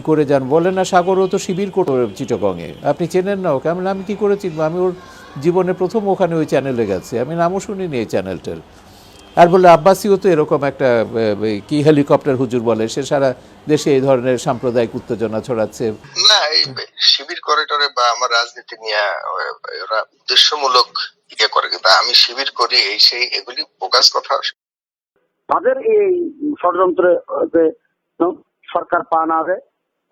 কি করে যান? বলে না সাগরও তো শিবির করে চিটগংয়ে। আপনি চেনেন না ওকে? আমি আমি কি করে চিনবো? আমি ওর জীবনে প্রথম ওখানে ওই চ্যানেলে গেছে। আমি নামও শুনিনি এই চ্যানেলটার। আর বললে আব্বাসিও তো এরকম একটা কি হেলিকপ্টার হুজুর বলে? সে সারা দেশে এই ধরনের সাম্প্রদায়িক উত্তেজনা ছড়াচ্ছে। না এই শিবির করিডোরে বা আমার রাজনীতি নিয়ে ওরা উদ্দেশ্যমূলক ইয়ে করে কিন্তু আমি শিবির করি এই সেই এগুলি ফোকাস কথা। তাদের এই ষড়যন্ত্রে সরকার পা না দেয়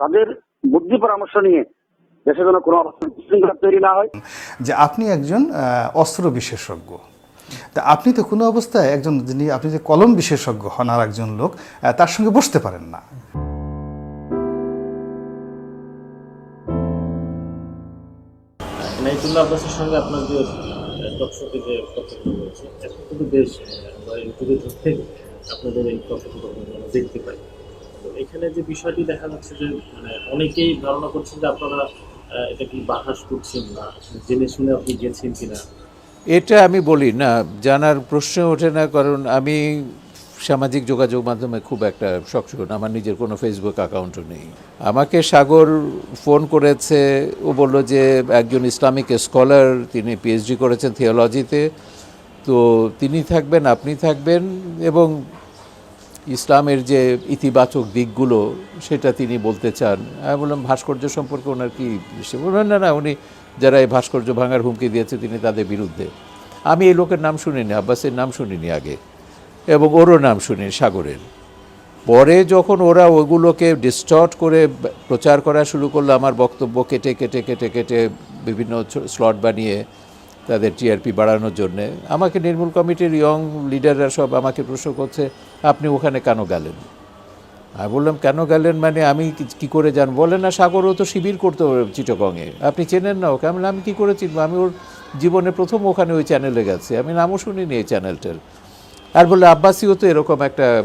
তাদের বুদ্ধি পরামর্শ নিয়ে দেশে যেন কোনো বিশৃঙ্খলা তৈরি না হয়। যে আপনি একজন আহ, অস্ত্র বিশেষজ্ঞ। তা আপনি তো কোনো অবস্থায় একজন যিনি আপনি যে কলম বিশেষজ্ঞ হন আর একজন লোক তার সঙ্গে বসতে পারেন না। নাইতুল্লাহ আব্বাসের সঙ্গে আপনার যে টকশোতে যে কথাগুলো রয়েছে এখন কিন্তু বেশ আমরা ইউটিউবে ধরতে আপনাদের এই কথোপকথন দেখতে পাই। এখানে যে বিষয়টি দেখা যাচ্ছে যে মানে অনেকেই ধারণা করছেন যে আপনারা এটা কি বাহাস করছেন না? জেনে শুনে আপনি গেছেন কিনা? এটা আমি বলি না, জানার প্রশ্ন ওঠে না, কারণ আমি সামাজিক যোগাযোগ মাধ্যমে খুব একটা সক্রিয় আমার নিজের কোনো ফেসবুক অ্যাকাউন্টও নেই। আমাকে সাগর ফোন করেছে, ও বলল যে একজন ইসলামিক স্কলার তিনি পিএইচডি করেছেন থিওলজিতে তো তিনি থাকবেন, আপনি থাকবেন, এবং ইসলামের যে ইতিবাচক দিকগুলো, সেটা তিনি বলতে চান। আমি বললাম, ভাস্কর্য সম্পর্কে ওনার কি সে বললেন, না না, উনি যারা এই ভাস্কর্য ভাঙার হুমকি দিয়েছে, তিনি তাদের বিরুদ্ধে। আমি এই লোকের নাম শুনিনি, আব্বাসের নাম শুনিনি আগে, এবং ওরও নাম শুনিনি, সাগরের। পরে যখন ওরা ওগুলোকে ডিস্টর্ট করে প্রচার করা শুরু করল, আমার বক্তব্য কেটে কেটে কেটে কেটে বিভিন্ন স্লট বানিয়ে তাদের টিআরপি বাড়ানোর জন্যে। আমাকে নির্মূল কমিটির ইয়ং লিডাররা সব আমাকে প্রশ্ন করছে, আপনি ওখানে কেন গেলেন? আমি বললাম, কেন গেলেন মানে আমি কি- করে যান বলে, না, সাগরও তো শিবির করতো চিটগংয়ে। আপনি চেনেন না ওকে? আমি আমি কী করে চিনবো? আমি ওর জীবনে প্রথম ওখানে ওই চ্যানেলে গেছে। আমি নামও শুনিনি এই চ্যানেলটার আর বললে, আব্বাসিও তো এরকম একটা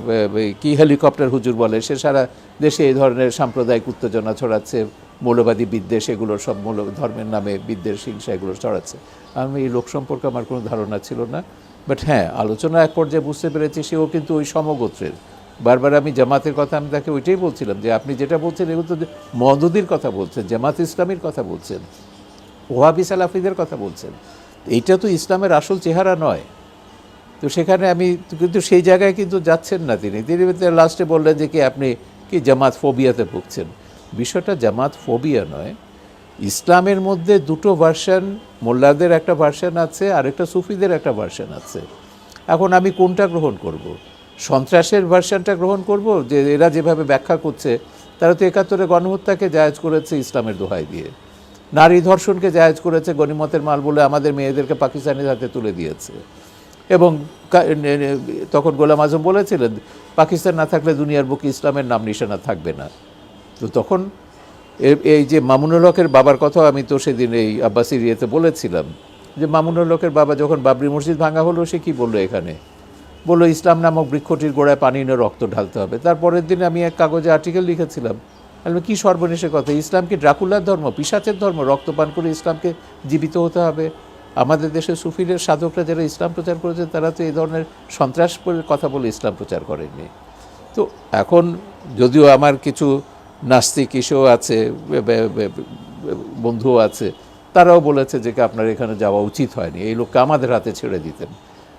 কি হেলিকপ্টার হুজুর বলে, সে সারা দেশে এই ধরনের সাম্প্রদায়িক উত্তেজনা ছড়াচ্ছে। মৌলবাদী বিদ্বেষ, এগুলো সব মৌল, ধর্মের নামে বিদ্বেষ, হিংসা, এগুলো ছড়াচ্ছে। আমি এই লোক সম্পর্কে আমার কোনো ধারণা ছিল না। বাট হ্যাঁ আলোচনা এক পর্যায়ে বুঝতে পেরেছি সেও কিন্তু ওই সমগোত্রের। বারবার আমি জামাতের কথা, আমি তাকে ওইটাই বলছিলাম যে, আপনি যেটা বলছেন এগুলো তো মদুদির কথা বলছেন, জামাত ইসলামের কথা বলছেন, ওহাবি সালাফিদের কথা বলছেন। এইটা তো ইসলামের আসল চেহারা নয়। তো সেখানে আমি, কিন্তু সেই জায়গায় কিন্তু যাচ্ছেন না তিনি। তিনি লাস্টে বললেন যে, কি আপনি কি জামাত ফোবিয়াতে ভুগছেন? বিষয়টা জামাত ফোবিয়া নয়। ইসলামের মধ্যে দুটো ভার্সান মোল্লাদের একটা ভার্সান আছে আর একটা সুফিদের একটা ভার্সান আছে। এখন আমি কোনটা গ্রহণ করব। সন্ত্রাসের ভার্সানটা গ্রহণ করব? যে এরা যেভাবে ব্যাখ্যা করছে, তারা তো একাত্তরে গণহত্যাকে জায়েজ করেছে ইসলামের দোহাই দিয়ে। নারী ধর্ষণকে জায়েজ করেছে গণিমতের মাল বলে আমাদের মেয়েদেরকে পাকিস্তানের হাতে তুলে দিয়েছে। এবং তখন গোলাম আজম বলেছিলেন, পাকিস্তান না থাকলে দুনিয়ার বুকে ইসলামের নাম নিশানা থাকবে না। তো তখন এই যে মামুনুল হকের বাবার কথাও আমি তো সেদিন এই আব্বাসির ইয়েতে বলেছিলাম, যে মামুনুল হকের বাবা যখন বাবরি মসজিদ ভাঙা হলো, সে কি বলল এখানে? বলল, ইসলাম নামক বৃক্ষটির গোড়ায় পানি নিয়ে রক্ত ঢালতে হবে। তারপরের দিন আমি এক কাগজে আর্টিকেল লিখেছিলাম। আমি কি সর্বনেশের কথা? ইসলাম কি ড্রাকুলার ধর্ম? পিসাচের ধর্ম? রক্তপান করে ইসলামকে জীবিত হতে হবে? আমাদের দেশের সুফিরের সাধকরা যারা ইসলাম প্রচার করেছে, তারা তো এই ধরনের সন্ত্রাস কথা বলে ইসলাম প্রচার করেননি। তো এখন যদিও আমার কিছু নাস্তিক ইস্যু আছে বন্ধুও আছে। তারাও বলেছে যে, কি, আপনার এখানে যাওয়া উচিত হয়নি। এই লোককে আমাদের হাতে ছেড়ে দিতেন।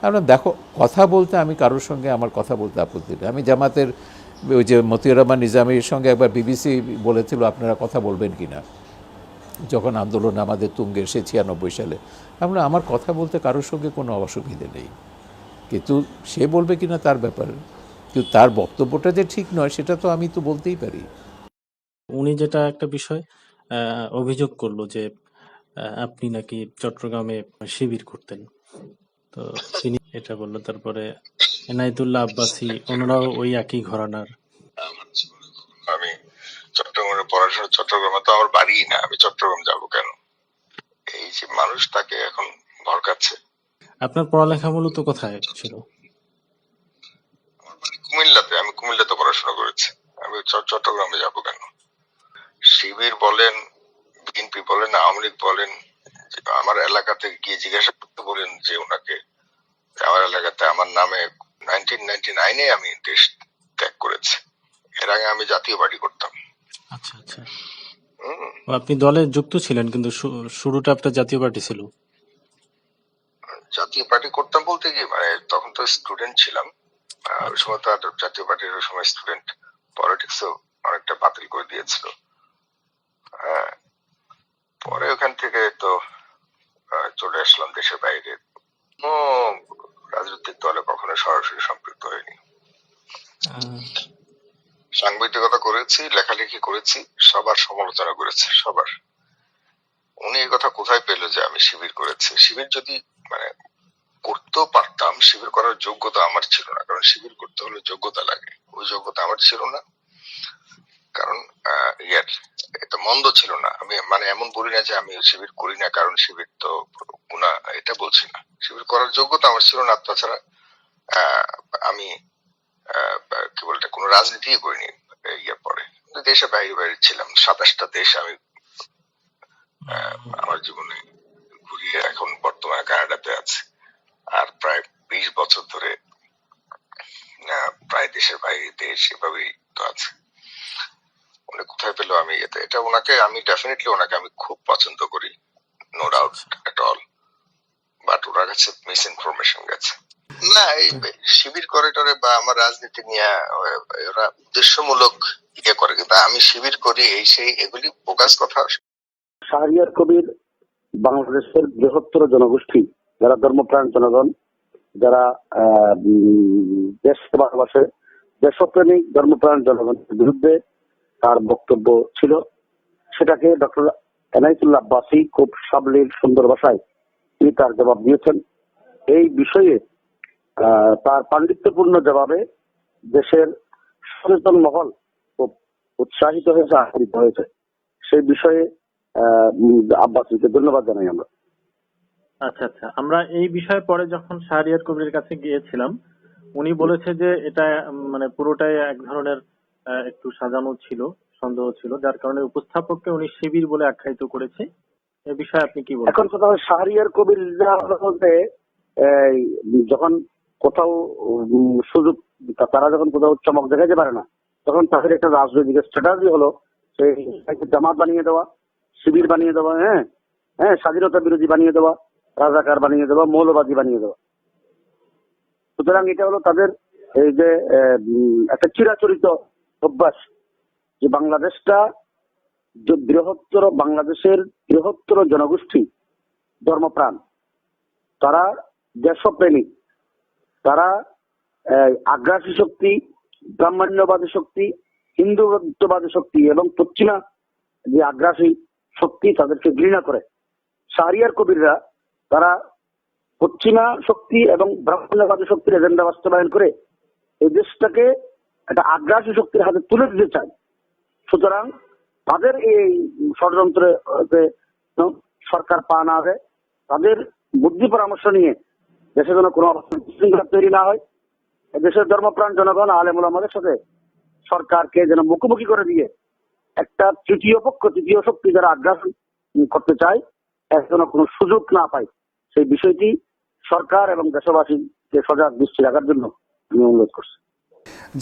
আমরা দেখো, কথা বলতে আমি কারোর সঙ্গে আমার কথা বলতে আপত্তি নেই। আমি জামাতের, ওই যে মতিউর রহমান নিজামীর সঙ্গে একবার বিবিসি বলেছিল, আপনারা কথা বলবেন কি না? যখন আন্দোলন আমাদের তুঙ্গে সে ছিয়ানব্বই সালে। আমরা, আমার কথা বলতে কারোর সঙ্গে কোনো অসুবিধে নেই। কিন্তু সে বলবে কিনা তার ব্যাপার? কিন্তু তার বক্তব্যটা যে ঠিক নয়, সেটা তো আমি তো বলতেই পারি। উনি যেটা একটা বিষয় আহ, অভিযোগ করল যে আহ, আপনি নাকি চট্টগ্রামে শিবির করতেন। তো তিনি এটা বলল। তারপরে এনায়েতুল্লাহ আব্বাসি ওনারাও ওই একই ঘরানার। আমার জীবনে কখনো আমি চট্টগ্রামে পড়াশোনা চট্টগ্রামে তো আমার বাড়ি না আমি চট্টগ্রাম যাব কেন? এই যে মানুষ তাকে এখন ভরকাচ্ছে। আপনার পড়ালেখা মূলত কোথায় ছিল? আমার বাড়ি কুমিল্লাতে আমি কুমিল্লাতে পড়াশোনা করেছি। আমি চ- চট্টগ্রামে যাব কেন? শিবির বলেন বিএনপি বলেন আওয়ামী লীগ বলেন আমার এলাকাতে গিয়ে জিজ্ঞাসা করতে বলেন যে ওনাকে আমার এলাকাতে আমার নামে নাইনটিন নাইনটি নাইনে আমি দেশ ত্যাগ করেছি। এর আগে আমি জাতীয় পার্টি করতাম। আচ্ছা আচ্ছা। আপনি দলে যুক্ত ছিলেন কিন্তু শুরুটা আপনার জাতীয় পার্টি ছিল। জাতীয় পার্টি করতাম বলতে কি মানে তখন তো স্টুডেন্ট ছিলাম। ওই সময় তো জাতীয় পার্টির ওই সময় স্টুডেন্ট পলিটিক্স অনেকটা বাতিল করে দিয়েছিল। পরে ওখান থেকে তো চলে আসলাম দেশের বাইরে। রাজনৈতিক দলে কখনো সরাসরি সম্পৃক্ত হয়নি। সাংবাদিকতা করেছি লেখালেখি করেছি সবার সমালোচনা করেছে সবার। উনি এই কথা কোথায় পেল যে আমি শিবির করেছি? শিবির যদি মানে করতেও পারতাম শিবির করার যোগ্যতা আমার ছিল না। কারণ শিবির করতে হলে যোগ্যতা লাগে। ওই যোগ্যতা আমার ছিল না। কারণ ইয়ার এটা মন্দ ছিল না। আমি মানে এমন বলি না যে আমি শিবির করি না, কারণ শিবির তো গুণা এটা বলছি না। শিবির করার যোগ্যতা আমার ছিল না তাছাড়া আমি কি বলতে কোনো রাজনীতি করিনি ইয়ের পরে। দেশে বাইরে বাইরে ছিলাম, সাতাশটা দেশ আমি আমার জীবনে ঘুরিয়ে এখন বর্তমানে কানাডাতে আছে। আর প্রায় বিশ বছর ধরে প্রায় দেশের বাইরে দেশ এভাবেই তো আছে। কোথায় পেল আমি এটা এটা ওনাকে আমি ডেফিনেটলি ওনাকে আমি খুব পছন্দ করি no doubt at all but ওনার কাছে মিস ইনফরমেশন গেছে। না এই শিবির করে টরে বা আমার রাজনীতি নিয়ে ওরা উদ্দেশ্যমূলক ইয়ে করে কিন্তু আমি শিবির করি এই সেই এগুলি ফোকাস কথা। শাহরিয়ার কবির বাংলাদেশের বৃহত্তর জনগোষ্ঠী যারা ধর্মপ্রাণ জনগণ যারা আহ, উম, দেশ ভালোবাসে দেশপ্রেমিক ধর্মপ্রাণ জনগণের বিরুদ্ধে তার বক্তব্য ছিল। সেটাকে ডক্টর এনাইতুল্লাহ আব্বাসী খুব সাবলীল, সুন্দর ভাষায় তিনি তার জবাব দিয়েছেন। এই বিষয়ে তার পাণ্ডিত্যপূর্ণ জবাবে দেশের সচেতন মহল খুব উৎসাহিত হয়েছে আহরিত হয়েছে। সেই বিষয়ে আব্বাসীকে ধন্যবাদ জানাই আমরা। আচ্ছা আচ্ছা। আমরা এই বিষয়ে পরে যখন শাহরিয়ার কবির কাছে গিয়েছিলাম, উনি বলেছে যে এটা মানে পুরোটাই এক ধরনের একটু সাজানো ছিল, সন্দেহ ছিল, যার কারণে উপস্থাপককে উনি শিবির বলে আখ্যায়িত করেছে। এ বিষয়ে আপনি কি বলবেন? এখন কথা শাহরিয়ার কবির বলতে যখন কোথাও সুযোগ, তারা যখন কোথাও চমক দেখাতে পারে না, তখন তাদের একটা রাজনৈতিক স্ট্র্যাটাজি হলো সেই জামাত বানিয়ে দেওয়া, শিবির বানিয়ে দেওয়া হ্যাঁ? হ্যাঁ স্বাধীনতা বিরোধী বানিয়ে দেওয়া, রাজাকার বানিয়ে দেওয়া, মৌলবাদী বানিয়ে দেওয়া। সুতরাং এটা হলো তাদের এই যে একটা চিরাচরিত অভ্যাস যে বাংলাদেশটা বৃহত্তর বাংলাদেশের বৃহত্তর জনগোষ্ঠী, ধর্মপ্রাণ, তারা দেশপ্রেমিক তারা আগ্রাসী শক্তি, ব্রাহ্মণ্যবাদী শক্তি, হিন্দুত্ববাদী শক্তি এবং পশ্চিমা যে আগ্রাসী শক্তি তাদেরকে ঘৃণা করে। শাহরিয়ার কবিররা তারা পশ্চিমা শক্তি এবং ব্রাহ্মণ্যবাদী শক্তির এজেন্ডা বাস্তবায়ন করে এই দেশটাকে একটা আগ্রাসী শক্তির হাতে তুলে দিতে চায়। সুতরাং তাদের এই ষড়যন্ত্রে সরকার পা না দেয়, তাদের বুদ্ধি পরামর্শ নিয়ে দেশে যেন কোনো অবস্থান তৈরি না হয়, দেশের ধর্মপ্রাণ জনগণ আলেমুল আমাদের সাথে সরকারকে যেন মুখোমুখি করে দিয়ে একটা তৃতীয় পক্ষ, তৃতীয় শক্তি যারা আগ্রাসন করতে চায়, এর যেন কোনো সুযোগ না পায়। সেই বিষয়টি সরকার এবং দেশবাসীকে সজাগ দৃষ্টি রাখার জন্য আমি অনুরোধ করছি।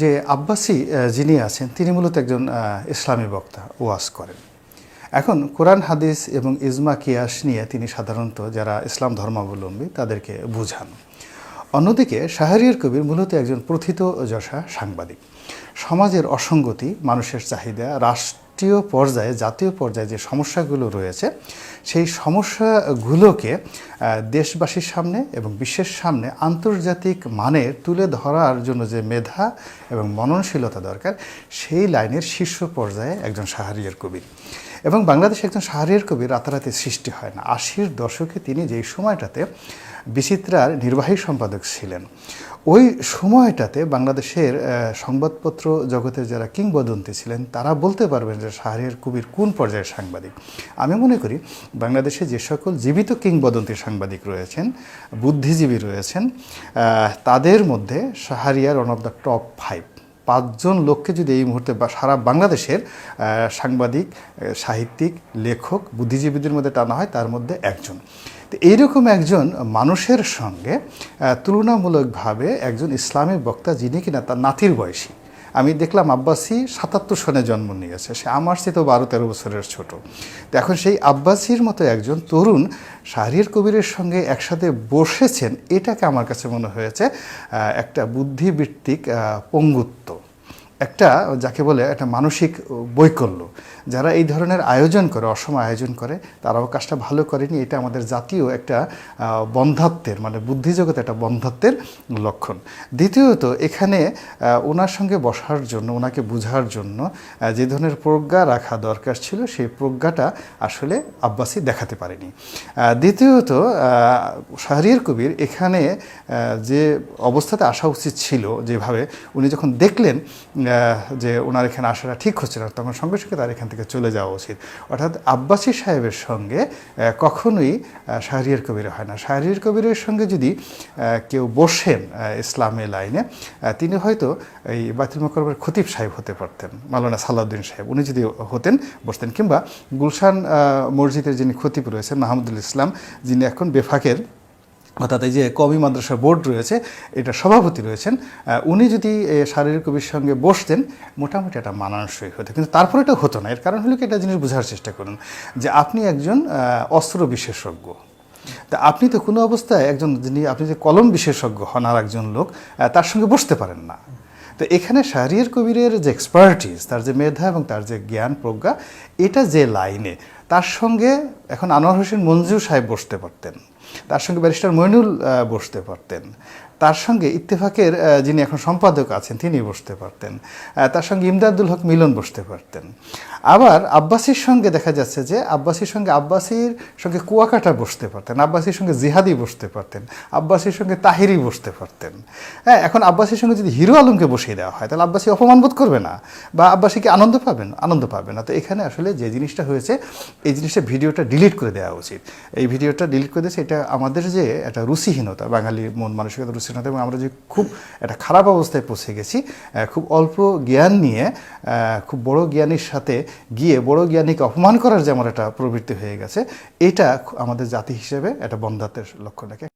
যে আব্বাসী যিনি আছেন, তিনি মূলত একজন ইসলামী বক্তা, ওয়াজ করেন। এখন কোরআন, হাদিস এবং ইজমা, কিয়াস নিয়ে তিনি সাধারণত যারা ইসলাম ধর্মাবলম্বী, তাদেরকে বুঝান। অন্যদিকে শাহরিয়ার কবির মূলত একজন প্রথিত যশা সাংবাদিক। সমাজের অসঙ্গতি, মানুষের চাহিদা রাষ্ট্রীয় পর্যায়ে, জাতীয় পর্যায়ে যে সমস্যাগুলো রয়েছে, সেই সমস্যাগুলোকে দেশবাসীর সামনে এবং বিশ্বের সামনে আন্তর্জাতিক মানের তুলে ধরার জন্য যে মেধা এবং মননশীলতা দরকার, সেই লাইনের শীর্ষ পর্যায়ে একজন সাহারিয়ার কবির এবং বাংলাদেশে একজন শাহরিয়ার কবি রাতারাতি সৃষ্টি হয় না। আশির দশকে তিনি যেই সময়টাতে বিচিত্রার নির্বাহী সম্পাদক ছিলেন, ওই সময়টাতে বাংলাদেশের সংবাদপত্র জগতের যারা কিংবদন্তি ছিলেন, তারা বলতে পারবেন যে শাহরিয়ার কবির কোন পর্যায়ের সাংবাদিক। আমি মনে করি বাংলাদেশে যে সকল জীবিত কিংবদন্তি সাংবাদিক রয়েছেন, বুদ্ধিজীবী রয়েছেন তাদের মধ্যে Shahriar one of the top five পাঁচজন লোককে যদি এই মুহূর্তে বা সারা বাংলাদেশের সাংবাদিক সাহিত্যিক, লেখক, বুদ্ধিজীবীদের মধ্যে টানা হয়, তার মধ্যে একজন। তো এইরকম একজন মানুষের সঙ্গে তুলনামূলকভাবে একজন ইসলামী বক্তা যিনি কিনা তার নাতির বয়সী। আমি দেখলাম আব্বাসি সাতাত্তর সনে জন্ম নিয়েছে। সে আমার সে তো বারো তেরো বছরের ছোট। এখন সেই আব্বাসির মতো একজন তরুণ শাহরিয়ার কবিরের সঙ্গে একসাথে বসেছেন, এটাকে আমার কাছে মনে হয়েছে একটা বুদ্ধিবৃত্তিক পঙ্গুত্ব। একটা, যাকে বলে একটা মানসিক বৈকল্য। যারা এই ধরনের আয়োজন করে, অসম আয়োজন করে, তারাও কাজটা ভালো করেনি। এটা আমাদের জাতীয় একটা বন্ধাত্বের মানে বুদ্ধিজগতে একটা বন্ধাত্বের লক্ষণ। দ্বিতীয়ত, এখানে ওনার সঙ্গে বসার জন্য, ওনাকে বোঝার জন্য যে ধরনের প্রজ্ঞা রাখা দরকার ছিল, সেই প্রজ্ঞাটা আসলে আব্বাসি দেখাতে পারেনি। দ্বিতীয়ত শাহরিয়ার কবির এখানে যে অবস্থাতে আসা উচিত ছিল, যেভাবে উনি যখন দেখলেন যে ওনার এখানে আসাটা ঠিক হচ্ছে না তখন সঙ্গে সঙ্গে তার এখান থেকে চলে যাওয়া উচিত। অর্থাৎ আব্বাসী সাহেবের সঙ্গে কখনোই শাহরিয়ার কবির হয় না। শাহরিয়ার কবিরের সঙ্গে যদি কেউ বসেন আহ, ইসলামী লাইনে তিনি হয়তো এই বাতিল মকরমের খতিব সাহেব হতে পারতেন মালানা সালাউদ্দিন সাহেব। উনি যদি হতেন বসতেন কিংবা গুলশান মসজিদের যিনি খতিব রয়েছেন মাহমুদুল ইসলাম যিনি এখন বেফাকের অর্থাৎ এই যে কবি মাদ্রাসা বোর্ড রয়েছে, এটা সভাপতি রয়েছেন উনি যদি শারীরিক কবির সঙ্গে বসতেন, মোটামুটি এটা মানানসই হতো। কিন্তু তারপরে এটা হতো না। এর কারণ হলো কি, এটা জিনিস বোঝার চেষ্টা করুন, যে আপনি একজন অস্ত্র বিশেষজ্ঞ। তা আপনি তো কোনো অবস্থায় একজন যিনি, আপনি যে কলম বিশেষজ্ঞ হন আর একজন লোক তার সঙ্গে বসতে পারেন না। তো এখানে শাহরিয়ার কবিরের যে এক্সপার্টিস তার যে মেধা এবং তার যে জ্ঞান, প্রজ্ঞা, এটা যে লাইনে, তার সঙ্গে এখন আনোয়ার হোসেন মঞ্জু সাহেব বসতে পারতেন। তার সঙ্গে ব্যারিস্টার মইনুল বসতে পারতেন। তার সঙ্গে ইত্তেফাকের যিনি এখন সম্পাদক আছেন, তিনি বসতে পারতেন। তার সঙ্গে ইমদাদুল হক মিলন বসতে পারতেন। আবার আব্বাসির সঙ্গে দেখা যাচ্ছে যে, আব্বাসির সঙ্গে আব্বাসির সঙ্গে কুয়াকাটা বসতে পারতেন, আব্বাসির সঙ্গে জিহাদি বসতে পারতেন, আব্বাসির সঙ্গে তাহিরি বসতে পারতেন। হ্যাঁ এখন আব্বাসির সঙ্গে যদি হিরো আলমকে বসিয়ে দেওয়া হয়, তাহলে আব্বাসি অপমান বোধ করবে না, বা আব্বাসিকে আনন্দ পাবেন, আনন্দ পাবে না। তো এখানে আসলে যে জিনিসটা হয়েছে, এই জিনিসটা ভিডিওটা ডিলিট করে দেওয়া উচিত। এই ভিডিওটা ডিলিট করে দিয়েছে, এটা আমাদের যে একটা রুচিহীনতা, বাঙালি মন মানসিকতা রুচিহীনতা এবং আমরা যে খুব একটা খারাপ অবস্থায় পৌঁছে গেছি খুব অল্প জ্ঞান নিয়ে খুব বড় জ্ঞানীর সাথে গিয়ে, বড় জ্ঞানীকে অপমান করার যে আমার একটা প্রবৃত্তি হয়ে গেছে, এটা আমাদের জাতি হিসেবে একটা বন্ধাত্বের লক্ষণ রাখে